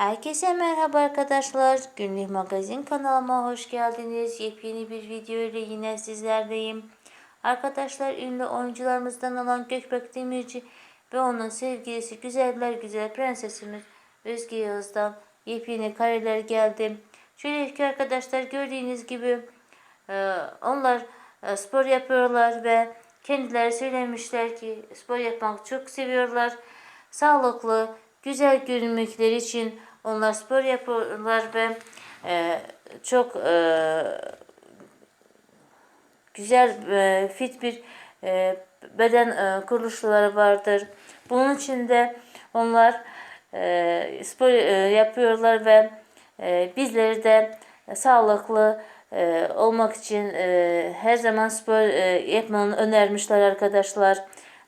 Herkese merhaba arkadaşlar. Günlük magazin kanalıma hoş geldiniz. Yepyeni bir video ile yine sizlerdeyim. Arkadaşlar ünlü oyuncularımızdan olan Gökbek Demirci ve onun sevgilisi güzeller güzel prensesimiz Özge Yağız'dan yepyeni kareler geldi. Şöyle ki arkadaşlar gördüğünüz gibi e, onlar e, spor yapıyorlar ve kendileri söylemişler ki spor yapmak çok seviyorlar. Sağlıklı, güzel görünmekleri için onlar spor yapıyorlar ve e, çok e, güzel e, fit bir e, beden e, kuruluşları vardır. Bunun için de onlar e, spor e, yapıyorlar ve e, bizleri de sağlıklı e, olmak için e, her zaman spor e, yapmanı önermişler arkadaşlar.